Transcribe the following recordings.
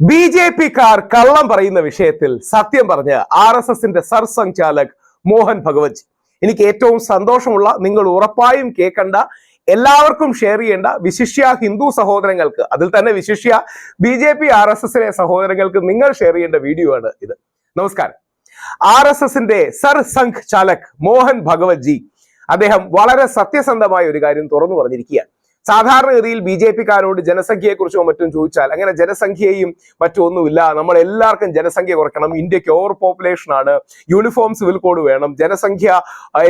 B J car കള്ളം പറയുന്ന വിഷയത്തിൽ സത്യം പറഞ്ഞ് ആർ എസ് എസിന്റെ സർസംഘാലക് മോഹൻ ഭഗവത്. എനിക്ക് ഏറ്റവും സന്തോഷമുള്ള നിങ്ങൾ ഉറപ്പായും കേൾക്കേണ്ട എല്ലാവർക്കും ഷെയർ ചെയ്യേണ്ട വിശിഷ്യ ഹിന്ദു സഹോദരങ്ങൾക്ക് അതിൽ തന്നെ വിശിഷ്യ B J P R S എസിലെ സഹോദരങ്ങൾക്ക് നിങ്ങൾ ഷെയർ ചെയ്യേണ്ട വീഡിയോ ആണ് ഇത്. നമസ്കാരം. ആർ എസ് എസിന്റെ സർ സംഘ് ചാലക് മോഹൻ ഭഗവത് ജി അദ്ദേഹം വളരെ സത്യസന്ധമായ ഒരു കാര്യം തുറന്നു പറഞ്ഞിരിക്കുകയാണ്. സാധാരണഗതിയിൽ ബി ജെ പിക്കാരോട് ജനസംഖ്യയെക്കുറിച്ചോ മറ്റും ചോദിച്ചാൽ അങ്ങനെ ജനസംഖ്യയും മറ്റൊന്നുമില്ല. നമ്മൾ എല്ലാവർക്കും ജനസംഖ്യ കുറയ്ക്കണം ഇന്ത്യയ്ക്ക് ഓവർ പോപ്പുലേഷൻ ആണ്. യൂണിഫോം സിവിൽ കോഡ് വേണം. ജനസംഖ്യ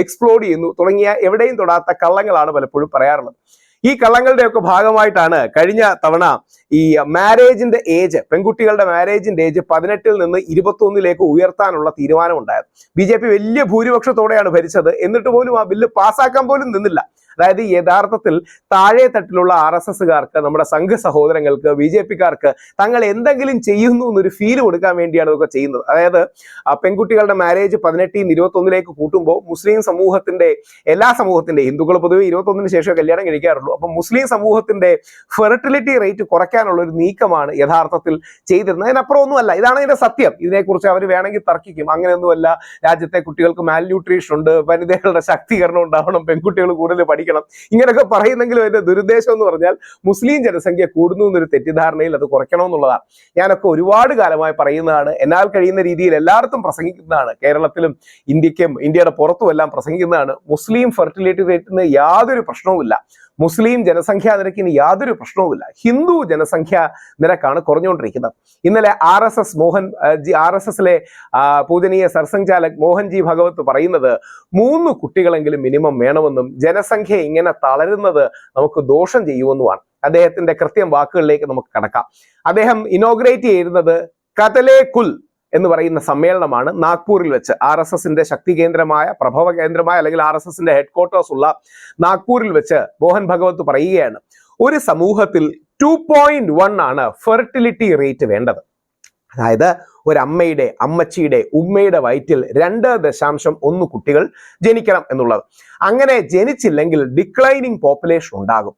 എക്സ്പ്ലോഡ് ചെയ്യുന്നു. തുടങ്ങിയ എവിടെയും തൊടാത്ത കള്ളങ്ങളാണ് പലപ്പോഴും പറയാറുള്ളത്. ഈ കള്ളങ്ങളുടെയൊക്കെ ഭാഗമായിട്ടാണ് കഴിഞ്ഞ തവണ ഈ മാരേജിന്റെ ഏജ് പെൺകുട്ടികളുടെ മാരേജിന്റെ ഏജ് പതിനെട്ടിൽ നിന്ന് ഇരുപത്തൊന്നിലേക്ക് ഉയർത്താനുള്ള തീരുമാനം ഉണ്ടായത് ബി ജെ പി വലിയ ഭൂരിപക്ഷത്തോടെയാണ് ഭരിച്ചത്. എന്നിട്ട് പോലും ആ ബില്ല് പാസ്സാക്കാൻ പോലും നിന്നില്ല. അതായത് യഥാർത്ഥത്തിൽ താഴെ തട്ടിലുള്ള ആർ എസ് എസ്സുകാർക്ക് നമ്മുടെ സംഘ സഹോദരങ്ങൾക്ക് ബി ജെ പിക്കാർക്ക് തങ്ങൾ എന്തെങ്കിലും ചെയ്യുന്നു എന്നൊരു ഫീൽ കൊടുക്കാൻ വേണ്ടിയാണ് ഇതൊക്കെ ചെയ്യുന്നത്. അതായത് പെൺകുട്ടികളുടെ മാരേജ് പതിനെട്ടിൽ ഇരുപത്തൊന്നിലേക്ക് കൂട്ടുമ്പോൾ മുസ്ലിം സമൂഹത്തിന്റെ എല്ലാ സമൂഹത്തിന്റെ ഹിന്ദുക്കൾ പൊതുവെ ഇരുപത്തൊന്നിന് ശേഷം കല്യാണം കഴിക്കാറുള്ളൂ. അപ്പം മുസ്ലിം സമൂഹത്തിന്റെ ഫെർട്ടിലിറ്റി റേറ്റ് കുറയ്ക്കാനുള്ള ഒരു നീക്കമാണ് യഥാർത്ഥത്തിൽ ചെയ്തിരുന്നത്. അതിനപ്പുറം ഒന്നുമല്ല ഇതാണ് ഇതിന്റെ സത്യം. ഇതിനെക്കുറിച്ച് അവർ വേണമെങ്കിൽ തർക്കിക്കും. അങ്ങനെയൊന്നുമല്ല രാജ്യത്തെ കുട്ടികൾക്ക് മാൽന്യൂട്രീഷൻ ഉണ്ട് വനിതകളുടെ ശാക്തീകരണം ഉണ്ടാവണം പെൺകുട്ടികൾ കൂടുതൽ പഠിക്കണം ഇങ്ങനെയൊക്കെ പറയുന്നെങ്കിലും അതിന്റെ ദുരുദ്ദേശം എന്ന് പറഞ്ഞാൽ മുസ്ലിം ജനസംഖ്യ കൂടുന്നു എന്നൊരു തെറ്റിദ്ധാരണയിൽ അത് കുറയ്ക്കണമെന്നുള്ളതാണ്. ഞാനൊക്കെ ഒരുപാട് കാലമായി പറയുന്നതാണ് എന്നാൽ കഴിയുന്ന രീതിയിൽ എല്ലായിടത്തും പ്രസംഗിക്കുന്നതാണ്. കേരളത്തിലും ഇന്ത്യക്കും ഇന്ത്യയുടെ പുറത്തും എല്ലാം പ്രസംഗിക്കുന്നതാണ്. മുസ്ലിം ഫെർട്ടിലിറ്റി റേറ്റിന് യാതൊരു പ്രശ്നവുമില്ല. മുസ്ലിം ജനസംഖ്യാ നിരക്കിന് യാതൊരു പ്രശ്നവുമില്ല. ഹിന്ദു ജനസംഖ്യാ നിരക്കാണ് കുറഞ്ഞുകൊണ്ടിരിക്കുന്നത്. ഇന്നലെ R S S Mohan ji R S എസിലെ പൂജനീയ സർസംഘാലക് മോഹൻജി ഭഗവത് പറയുന്നത് മൂന്ന് കുട്ടികളെങ്കിലും മിനിമം വേണമെന്നും ജനസംഖ്യ ഇങ്ങനെ തളരുന്നത് നമുക്ക് ദോഷം ചെയ്യുമെന്നുമാണ്. അദ്ദേഹത്തിന്റെ കൃത്യം വാക്കുകളിലേക്ക് നമുക്ക് കടക്കാം. അദ്ദേഹം ഇനോഗ്രേറ്റ് ചെയ്യുന്നത് കതലേ കുൽ എന്ന് പറയുന്ന സമ്മേളനമാണ് നാഗ്പൂരിൽ വെച്ച്. ആർ എസ് എസിന്റെ ശക്തി കേന്ദ്രമായ പ്രഭവ കേന്ദ്രമായ അല്ലെങ്കിൽ ആർ എസ് എസിന്റെ ഹെഡ് ക്വാർട്ടേഴ്സ് ഉള്ള നാഗ്പൂരിൽ വെച്ച് മോഹൻ ഭഗവത് പറയുകയാണ്. ഒരു സമൂഹത്തിൽ ടു പോയിന്റ് വൺ ആണ് ഫെർട്ടിലിറ്റി റേറ്റ് വേണ്ടത്. അതായത് ഒരു അമ്മയുടെ അമ്മച്ചിയുടെ ഉമ്മയുടെ വയറ്റിൽ രണ്ട് ദശാംശം ഒന്ന് കുട്ടികൾ ജനിക്കണം എന്നുള്ളത്. അങ്ങനെ ജനിച്ചില്ലെങ്കിൽ ഡിക്ലൈനിങ് പോപ്പുലേഷൻ ഉണ്ടാകും.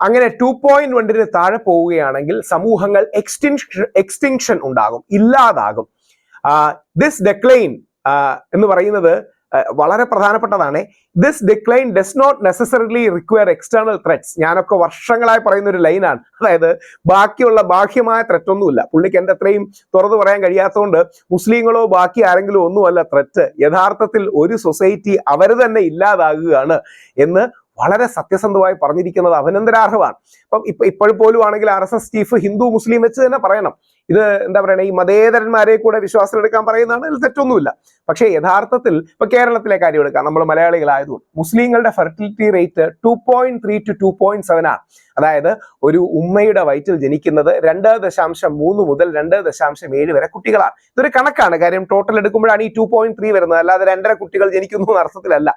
അങ്ങനെ ടു പോയിന്റ് വണ്ണിന് താഴെ പോവുകയാണെങ്കിൽ സമൂഹങ്ങൾ എക്സ്റ്റിൻഷൻ എക്സ്റ്റിങ്ഷൻ ഉണ്ടാകും ഇല്ലാതാകും. ദിസ് ഡെക്ലൈൻ എന്ന് പറയുന്നത് വളരെ പ്രധാനപ്പെട്ടതാണ്. This decline does not necessarily require external threats ഞാനൊക്കെ വർഷങ്ങളായി പറയുന്ന ഒരു ലൈനാണ് അതായത് ബാക്കിയുള്ള ബാഹ്യമായ ത്രെറ്റ് ഒന്നുമില്ല. പുള്ളിക്ക് എന്റെ അത്രയും തുറന്നു പറയാൻ കഴിയാത്തതുകൊണ്ട് മുസ്ലിങ്ങളോ ബാക്കി ആരെങ്കിലും ഒന്നുമല്ല ത്രെറ്റ് യഥാർത്ഥത്തിൽ ഒരു സൊസൈറ്റി അവർ തന്നെ ഇല്ലാതാകുകയാണ് എന്ന് വളരെ സത്യസന്ധമായി പറഞ്ഞിരിക്കുന്നത് അഭിനന്ദനാർഹമാണ്. അപ്പം ഇപ്പൊ ഇപ്പോഴും പോലും ആണെങ്കിൽ R S S chief Hindu മുസ്ലിം വെച്ച് തന്നെ പറയണം. ഇത് എന്താ പറയുക ഈ മതേതരന്മാരെ കൂടെ വിശ്വാസത്തിലെടുക്കാൻ പറയുന്നതാണ് ഇതിൽ തെറ്റൊന്നുമില്ല. പക്ഷേ യഥാർത്ഥത്തിൽ ഇപ്പൊ കേരളത്തിലെ കാര്യം എടുക്കാം. നമ്മൾ മലയാളികളായതുകൊണ്ട്. മുസ്ലിങ്ങളുടെ fertility rate two point three two two point seven ആണ്. അതായത് ഒരു ഉമ്മയുടെ വയറ്റിൽ ജനിക്കുന്നത് രണ്ട് ദശാംശം മൂന്ന് മുതൽ രണ്ട് ദശാംശം ഏഴ് വരെ കുട്ടികളാണ്. ഇതൊരു കണക്കാണ്. കാര്യം ടോട്ടൽ എടുക്കുമ്പോഴാണ് ഈ ടു പോയിന്റ് ത്രീ വരുന്നത്. അല്ലാതെ രണ്ടര കുട്ടികൾ ജനിക്കുന്നു എന്ന അർത്ഥത്തിലല്ല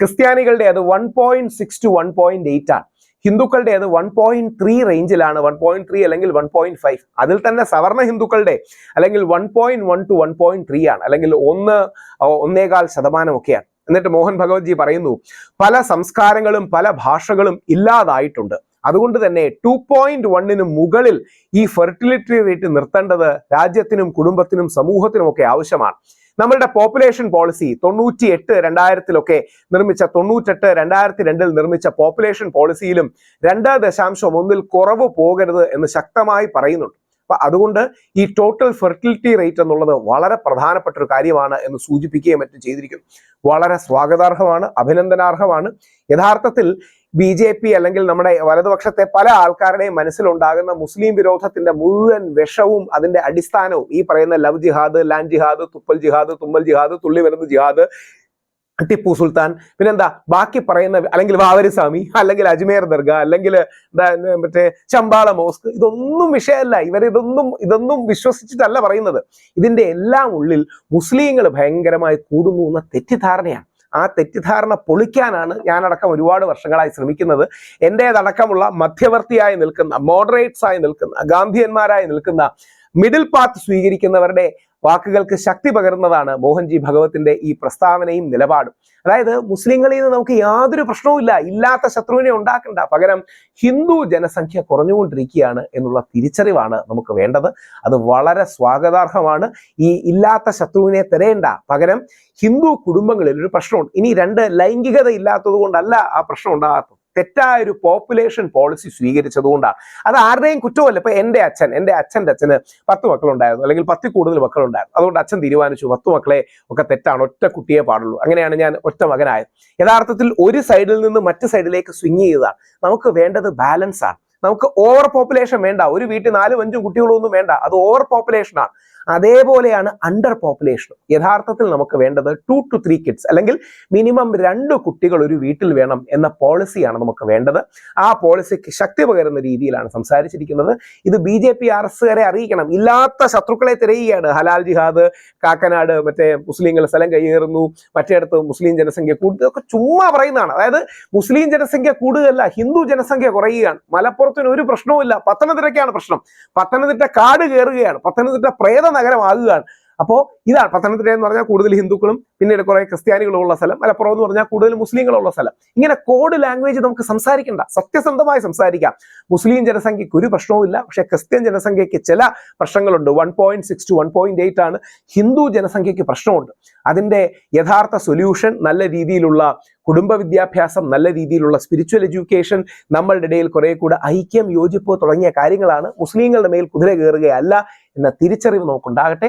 ക്രിസ്ത്യാനികളുടെ അത് one point six two one point eight ആണ്. ഹിന്ദുക്കളുടെ അത് വൺ പോയിന്റ് ത്രീ റേഞ്ചിലാണ് വൺ പോയിന്റ് ത്രീ അല്ലെങ്കിൽ വൺ പോയിന്റ് ഫൈവ് അതിൽ തന്നെ സവർണ ഹിന്ദുക്കളുടെ അല്ലെങ്കിൽ one point one two one point three ആണ് അല്ലെങ്കിൽ ഒന്ന് ഒന്നേകാൽ ശതമാനമൊക്കെയാണ്. എന്നിട്ട് മോഹൻ ഭഗവത് ജി പറയുന്നു പല സംസ്കാരങ്ങളും പല ഭാഷകളും ഇല്ലാതായിട്ടുണ്ട്. അതുകൊണ്ട് തന്നെ ടു പോയിന്റ് വണ്ണിന് മുകളിൽ ഈ ഫെർട്ടിലിറ്റി റേറ്റ് നിർത്തേണ്ടത് രാജ്യത്തിനും കുടുംബത്തിനും സമൂഹത്തിനും ഒക്കെ ആവശ്യമാണ്. നമ്മളുടെ പോപ്പുലേഷൻ പോളിസി തൊണ്ണൂറ്റി എട്ട് രണ്ടായിരത്തിലൊക്കെ നിർമ്മിച്ച തൊണ്ണൂറ്റെട്ട് രണ്ടായിരത്തി രണ്ടിൽ നിർമ്മിച്ച പോപ്പുലേഷൻ പോളിസിയിലും രണ്ട് ദശാംശം ഒന്നിൽ കുറവ് പോകരുത് എന്ന് ശക്തമായി പറയുന്നുണ്ട്. അപ്പൊ അതുകൊണ്ട് ഈ ടോട്ടൽ ഫെർട്ടിലിറ്റി റേറ്റ് എന്നുള്ളത് വളരെ പ്രധാനപ്പെട്ട ഒരു കാര്യമാണ് എന്ന് സൂചിപ്പിക്കുകയും മറ്റും ചെയ്തിരിക്കുന്നു. വളരെ സ്വാഗതാർഹമാണ് അഭിനന്ദനാർഹമാണ്. യഥാർത്ഥത്തിൽ ബി ജെ പി അല്ലെങ്കിൽ നമ്മുടെ വലതുപക്ഷത്തെ പല ആൾക്കാരുടെയും മനസ്സിലുണ്ടാകുന്ന മുസ്ലിം വിരോധത്തിന്റെ മുഴുവൻ വിഷവും അതിന്റെ അടിസ്ഥാനവും ഈ പറയുന്ന ലവ് ജിഹാദ് ലാൻഡ് ജിഹാദ് തുപ്പൽ ജിഹാദ് തുമ്മൽ ജിഹാദ് തുള്ളി വരുന്ന ജിഹാദ് ടിപ്പു സുൽത്താൻ പിന്നെന്താ ബാക്കി പറയുന്ന അല്ലെങ്കിൽ വാവരിസ്വാമി അല്ലെങ്കിൽ അജ്മേർ ദർഗ അല്ലെങ്കിൽ എന്താ മറ്റേ ചമ്പാള മോസ്ക് ഇതൊന്നും വിഷയമല്ല. ഇവർ ഇതൊന്നും ഇതൊന്നും വിശ്വസിച്ചിട്ടല്ല പറയുന്നത്. ഇതിന്റെ എല്ലാം ഉള്ളിൽ മുസ്ലിങ്ങൾ ഭയങ്കരമായി കൂടുന്നു എന്ന തെറ്റിദ്ധാരണയാണ്. ആ തെറ്റിദ്ധാരണ പൊളിക്കാനാണ് ഞാനടക്കം ഒരുപാട് വർഷങ്ങളായി ശ്രമിക്കുന്നത്. എന്റേതടക്കമുള്ള മധ്യവർത്തിയായി നിൽക്കുന്ന മോഡറേറ്റ്സ് ആയി നിൽക്കുന്ന ഗാന്ധിയന്മാരായി നിൽക്കുന്ന മിഡിൽ പാത്ത് സ്വീകരിക്കുന്നവരുടെ വാക്കുകൾക്ക് ശക്തി പകരുന്നതാണ് മോഹൻജി ഭഗവത്തിന്റെ ഈ പ്രസ്താവനയും നിലപാടും. അതായത് മുസ്ലിങ്ങളിൽ നിന്ന് നമുക്ക് യാതൊരു പ്രശ്നവുമില്ല ഇല്ലാത്ത ശത്രുവിനെ ഉണ്ടാക്കണ്ട. പകരം ഹിന്ദു ജനസംഖ്യ കുറഞ്ഞുകൊണ്ടിരിക്കുകയാണ് എന്നുള്ള തിരിച്ചറിവാണ് നമുക്ക് വേണ്ടത്. അത് വളരെ സ്വാഗതാർഹമാണ്. ഈ ഇല്ലാത്ത ശത്രുവിനെ തിരയേണ്ട. പകരം ഹിന്ദു കുടുംബങ്ങളിൽ ഒരു പ്രശ്നമുണ്ട്. ഇനി രണ്ട് ലൈംഗികത ഇല്ലാത്തത് കൊണ്ടല്ല ആ പ്രശ്നം ഉണ്ടാകാത്തത്. തെറ്റായ ഒരു പോപ്പുലേഷൻ പോളിസി സ്വീകരിച്ചതുകൊണ്ടാണ് അത് ആരുടെയും കുറ്റമല്ല. ഇപ്പൊ എന്റെ അച്ഛൻ എന്റെ അച്ഛന്റെ അച്ഛന് പത്ത് മക്കളുണ്ടായിരുന്നു. അല്ലെങ്കിൽ പത്തിൽ കൂടുതൽ മക്കളുണ്ടായിരുന്നു. അതുകൊണ്ട് അച്ഛൻ തീരുമാനിച്ചു പത്ത് മക്കളെ ഒക്കെ തെറ്റാണ്. ഒറ്റ കുട്ടിയെ പാടുള്ളൂ. അങ്ങനെയാണ് ഞാൻ ഒറ്റ മകനായത്. യഥാർത്ഥത്തിൽ ഒരു സൈഡിൽ നിന്ന് മറ്റു സൈഡിലേക്ക് സ്വിങ് ചെയ്തതാണ്. നമുക്ക് വേണ്ടത് ബാലൻസ് ആണ്. നമുക്ക് ഓവർ പോപ്പുലേഷൻ വേണ്ട. ഒരു വീട്ടിൽ നാലും അഞ്ചും കുട്ടികളൊന്നും വേണ്ട. അത് ഓവർ പോപ്പുലേഷൻ ആണ്. അതേപോലെയാണ് അണ്ടർ പോപ്പുലേഷനും യഥാർത്ഥത്തിൽ നമുക്ക് വേണ്ടത് ടു ടു ത്രീ കിഡ്സ് അല്ലെങ്കിൽ മിനിമം രണ്ട് കുട്ടികൾ ഒരു വീട്ടിൽ വേണം എന്ന പോളിസിയാണ് നമുക്ക് വേണ്ടത്. ആ പോളിസിക്ക് ശക്തി പകരുന്ന രീതിയിലാണ് സംസാരിച്ചിരിക്കുന്നത്. ഇത് ബി ജെ പി ആർ അറിയിക്കണം. ഇല്ലാത്ത ശത്രുക്കളെ തിരയുകയാണ്. ഹലാൽ ജിഹാദ് കാക്കനാട് മറ്റേ മുസ്ലിങ്ങൾ സ്ഥലം കൈയേറുന്നു മറ്റേടത്ത് മുസ്ലിം ജനസംഖ്യ കൂടുതൽ ഇതൊക്കെ ചുമ്മാ പറയുന്നതാണ്. അതായത് മുസ്ലിം ജനസംഖ്യ കൂടുകയല്ല ഹിന്ദു ജനസംഖ്യ കുറയുകയാണ്. മലപ്പുറത്തിന് ഒരു പ്രശ്നവുമില്ല. പത്തനംതിട്ടയ്ക്കാണ് പ്രശ്നം. പത്തനംതിട്ട കാട് കയറുകയാണ്. പത്തനംതിട്ട പ്രേത നഗരമാകുകയാണ് അപ്പോൾ ഇതാണ് പത്തനംതിട്ട എന്ന് പറഞ്ഞാൽ കൂടുതൽ ഹിന്ദുക്കളും പിന്നീട് കുറെ ക്രിസ്ത്യാനികളുള്ള സ്ഥലം മലപ്പുറം എന്ന് പറഞ്ഞാൽ കൂടുതൽ മുസ്ലിങ്ങളുള്ള സ്ഥലം. ഇങ്ങനെ കോഡ് ലാംഗ്വേജ് നമുക്ക് സംസാരിക്കണ്ട സത്യസന്ധമായി സംസാരിക്കാം. മുസ്ലിം ജനസംഖ്യയ്ക്ക് ഒരു പ്രശ്നവുമില്ല പക്ഷേ ക്രിസ്ത്യൻ ജനസംഖ്യയ്ക്ക് ചില പ്രശ്നങ്ങളുണ്ട്. One point six two one point eight ആണ് ഹിന്ദു ജനസംഖ്യയ്ക്ക് പ്രശ്നമുണ്ട്. അതിന്റെ യഥാർത്ഥ സൊല്യൂഷൻ നല്ല രീതിയിലുള്ള കുടുംബ വിദ്യാഭ്യാസം നല്ല രീതിയിലുള്ള സ്പിരിച്വൽ എഡ്യൂക്കേഷൻ നമ്മളുടെ ഇടയിൽ കുറെ കൂടെ ഐക്യം യോജിപ്പ് തുടങ്ങിയ കാര്യങ്ങളാണ് മുസ്ലിങ്ങളുടെ മേൽ കുതിര കയറുകയല്ല എന്ന തിരിച്ചറിവ് നമുക്കുണ്ടാകട്ടെ.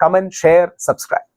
comment share subscribe